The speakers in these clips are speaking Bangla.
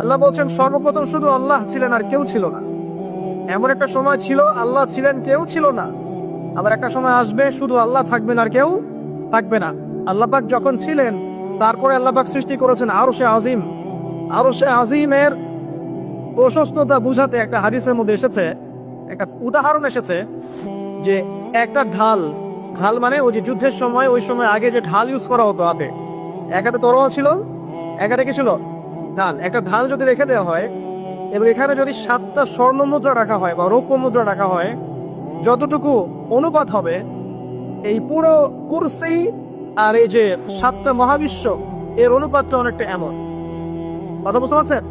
আল্লাহ বলছেন, সর্বপ্রথম শুধু আল্লাহ ছিলেন আর কেউ ছিল না। এমন একটা সময় ছিল, আল্লাহ ছিলেন, কেউ ছিল না। আবার একটা সময় আসবে, শুধু আল্লাহ থাকবেন আর কেউ থাকবে না। আল্লাহ পাক যখন ছিলেন, তারপরে আল্লাহ পাক সৃষ্টি করেছেন আরও সে আজিম। আরও সে আজিমের প্রশস্ততা বুঝাতে একটা হাদিসের মধ্যে এসেছে, একটা উদাহরণ এসেছে যে একটা ঢাল ঢাল মানে ওই যে যুদ্ধের সময়, ওই সময় আগে যে ঢাল ইউজ করা হতো হাতে। একাতে তরোয়াল ছিল একাতে কি ছিল? ঢাল একটা ঢাল যদি রেখে দেওয়া হয়, এবং এখানে যদি সাতটা স্বর্ণ মুদ্রা রাখা হয় বা রৌপ্য মুদ্রা রাখা হয়, যতটুকু অনুপাত হবে, এই পুরো কুরসি আর এই যে সাতটা মহাবিশ্ব, এর অনুপাতটা অনেকটা এমন। কথা বুঝতে পারছেন?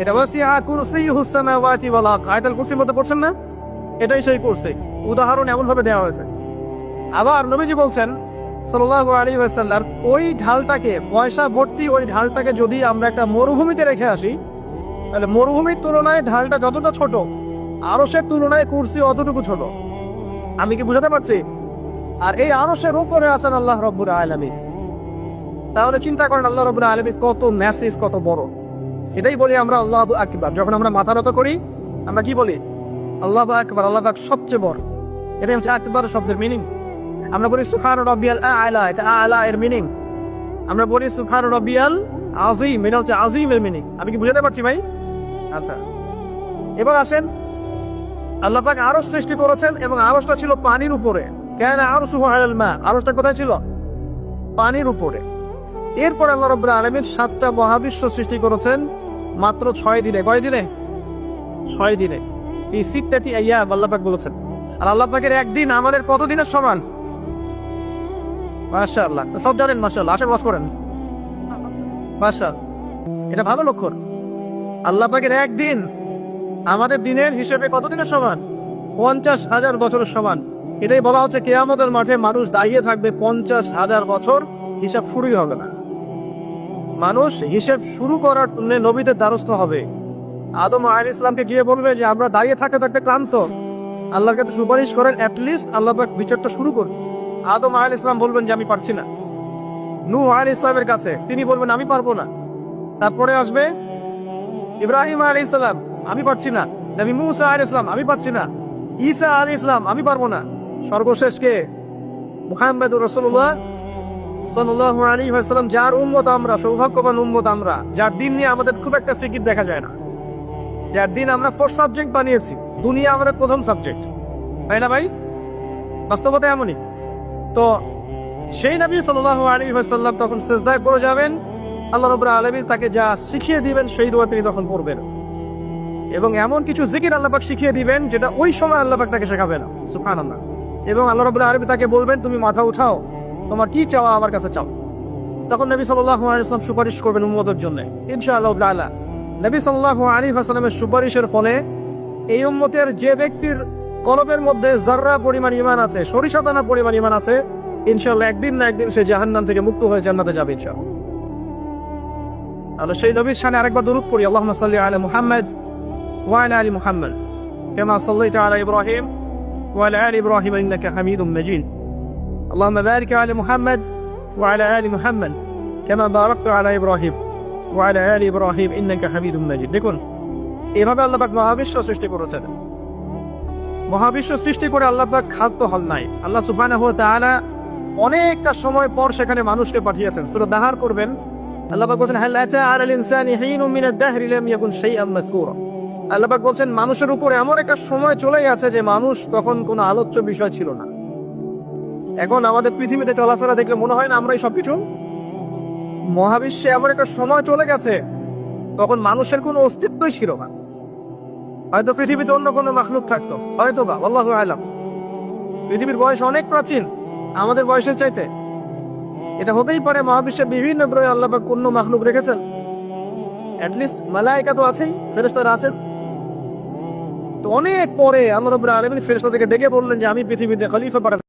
এটা বলছি ওয়াসিআ কুরসিয়ুহু সামাওয়াতি ওয়াল বলা আয়াতুল কুরসির মধ্যে পড়ছেন না? এটাই সেই কুরসি। উদাহরণ এমন ভাবে দেওয়া হয়েছে। আবার নবীজি বলছেন সাল্লাল্লাহু আলাইহি ওয়াসাল্লাম, ওই ঢালটাকে, পয়সা ভর্তি ওই ঢালটাকে যদি আমরা একটা মরুভূমিতে রেখে আসি, তাহলে মরুভূমির তুলনায় ঢালটা যতটা ছোট, আরশের তুলনায় কুরসি অতটুকু ছোট। আমি কি বুঝাতে পারছি? আর এই আরশের উপরে আছেন আল্লাহ রব্বুল আলামিন। তাহলে চিন্তা করেন আল্লাহ রব্বুল আলামিন কত ম্যাসিভ কত বড়। এটাই বলি আমরা আল্লাহ আকবার। যখন আমরা মাথা নত করি, আমরা কি বলি? আল্লাহ আকবার, আল্লাহ সবচেয়ে বড়। এটাই হচ্ছে আকবার শব্দের মিনিং আমরা বলি সুফান রবিয়াল আলা, এটা আলা এর মিনিং আমরা বলি সুফান রবিয়াল আজিম এটা হচ্ছে আজিমের মিনিং আমি কি বুঝাতে পারছি ভাই? আচ্ছা। এবার আসেন, আল্লাহ পাক আরও সৃষ্টি করেছেন এবং আরশটা ছিল পানির উপরে। কেন আরশ আলাল মা। আরশটা কোথায় ছিল? পানির উপরে। এরপর আল্লাহ রব্বুল আলমীর সাতটা মহাবিশ্ব সৃষ্টি করেছেন মাত্র ছয় দিনে। কয় দিনে? ছয় দিনে। এই সিটটাটি আল্লাহ পাক বলেছেন। আর আল্লাহ পাকের একদিন আমাদের কত দিনের সমান? মাশা আল্লাহ সব জানেন মাশা আল্লাহ আশা বাস করেন। মাশা এটা ভালো লক্ষণ। আল্লাহ পাকের একদিন আমাদের দিনের হিসেবে কত দিনের সমান? পঞ্চাশ হাজার বছরের সমান। এটাই বলা হচ্ছে কেয়ামতের মাঠে মানুষ দাঁড়িয়ে থাকবে পঞ্চাশ হাজার বছর, হিসাব শুরুই হবে না। মানুষ হিসেব শুরু করার জন্য নবীদের দ্বারস্থ হবে। আদম আইন ইসলামকে গিয়ে বলবে যে, আমরা দাঁড়িয়ে থাকতে থাকতে ক্লান্ত। আল্লাহর কাছে সুপারিশ করেন অ্যাটলিস্ট আল্লাহ বিচারটা শুরু করুন। আদম আইন ইসলাম বলবেন যে আমি পারছি না। নু আইন ইসলামের কাছে তিনি বলবেন, আমি পারব না। তারপরে আসবে ইব্রাহিম আলী ইসলাম আমি পারছি না। নবী মুসা আলী ইসলাম আমি পারছি না। ঈসা আলী ইসলাম আমি পারব না। সর্বশেষ কে? মুহাম্মদ রসুল্লাহ যার আমরা আমরা, যার দিন নিয়ে আমাদের খুব একটা দেখা যায় না। যার দিন আমরা সাবজেক্ট বানিয়েছি, দুনিয়া আমাদের প্রথম সাবজেক্ট তাই না ভাই? বাস্তবতা এমনই। তো সেই নবী সাল্লাল্লাহু আলাইহি ওয়াসাল্লাম তখন সেজদায় পড়ে যাবেন। আল্লাহ রাব্বুল আলামিন তাকে যা শিখিয়ে দিবেন, সেই দোয়া তিনি তখন করবেন এবং এমন কিছু জিকির আল্লাপাক শিখিয়ে দিবেন, যেটা ওই সময় আল্লাহ পাক তাকে শেখাবেন সুবহানাল্লাহ। এবং আল্লাহ রাব্বুল আলামিন তাকে বলবেন, তুমি মাথা উঠাও। তোমার কি চাওয়া আমার কাছে চাও? তখন নবী সাল্লাল্লাহু আলাইহি ওয়াসাল্লাম সুপারিশ করবেন উম্মতের জন্য। ইনশাআল্লাহ তাআলা। নবী সাল্লাহ আলাইহি ওয়াসাল্লামের সুপারিশের ফলে এই উম্মতের যে ব্যক্তির কলবের মধ্যে জাররা পরিমাণ ঈমান আছে সরিষা দানা পরিমাণ ঈমান আছে ইনশাআল্লাহ একদিন না একদিন সে জাহান্নাম থেকে মুক্ত হয়ে জান্নাতে যাবে ইনশাআল্লাহ তাহলে সেই নবীর সামনে আরেকবার দরুদ পড়ি আল্লাহুম্মা সাল্লি আলা মুহাম্মদ ওয়া আলা আলি মুহাম্মদ كما صليت على ابراهيم وعلى ال ابراهيم انك حميد مجيد اللهم بارك على محمد وعلى ال محمد كما باركت على ابراهيم وعلى ال ابراهيم انك حميد مجيد দেখুন এভাবে আল্লাহ পাক মহাবিশ্ব সৃষ্টি করেছেন মহাবিশ্ব সৃষ্টি করে আল্লাহ খাদ্য হল নাই। আল্লাহ সুবহানাহু অনেকটা সময় পর সেখানে মানুষকে পাঠিয়েছেন। সূরা দাহার করবেন আল্লাহ মানুষের উপর এমন একটা সময় চলে গেছে যে মানুষ তখন কোনো আলোচ্য বিষয় ছিল না। এখন আমাদের পৃথিবীতে চলাফেরা দেখলে মনে হয় না আমরাই মহাবিশ্বে এমন একটা সময় চলে গেছে, তখন মানুষের কোনো অস্তিত্বই ছিল না। হয়তো পৃথিবীতে অন্য কোনো মাখলুক থাকতো। হয়তো বা, আল্লাহ আলাম। পৃথিবীর বয়স অনেক প্রাচীন। আমাদের বয়সের চাইতে। এটা হতেই পারে মহাবিশ্বের বিভিন্ন গ্রহে আল্লাহ বা কোন মাখলুক রেখেছেন। অ্যাটলিস্ট মালায়িকা তো আছেই ফেরেস্তার আছেন। তো অনেক পরে আল্লাহ রব্বুল আলামিন থেকে ডেকে বললেন যে, আমি পৃথিবীতে খলিফা পাঠাতে